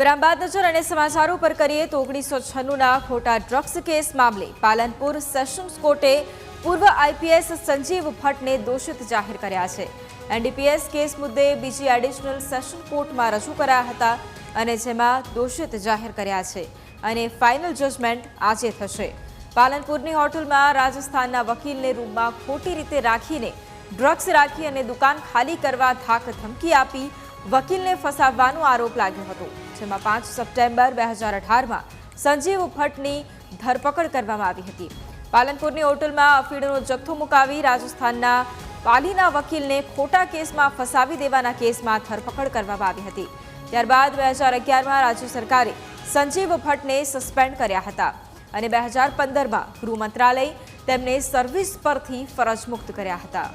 વિરામ નજર અને સમાચારો પર કરીએ તો ઓગણીસો છન્નુંના ખોટા ડ્રગ્સ કેસ મામલે પાલનપુર સેશન્સ કોર્ટે પૂર્વ આઈપીએસ સંજીવ ભટ્ટને દોષિત જાહેર કર્યા છે. એનડીપીએસ કેસ મુદ્દે બીજી એડિશનલ સેશન કોર્ટમાં રજૂ કરાયા હતા અને જેમાં દોષિત જાહેર કર્યા છે અને ફાઇનલ જજમેન્ટ આજે થશે. પાલનપુરની હોટલમાં રાજસ્થાનના વકીલને રૂમમાં ખોટી રીતે રાખીને ડ્રગ્સ રાખી અને દુકાન ખાલી કરવા ધાક ધમકી આપી વકીલને ફસાવવાનો આરોપ લાગ્યો હતો. જેમાં પાંચ સપ્ટેમ્બર બે હજાર અઢારમાં સંજીવ ભટ્ટની ધરપકડ કરવામાં આવી હતી. પાલનપુરની હોટલમાં અફીણનો જથ્થો મુકાવી રાજસ્થાનના પાલીના વકીલને ખોટા કેસમાં ફસાવી દેવાના કેસમાં ધરપકડ કરવામાં આવી હતી. ત્યારબાદ બે હજાર અગિયારમાં રાજ્ય સરકારે સંજીવ ભટ્ટને સસ્પેન્ડ કર્યા હતા અને બે હજાર પંદરમાં ગૃહ મંત્રાલય તેમને સર્વિસ પરથી ફરજ મુક્ત કર્યા હતા.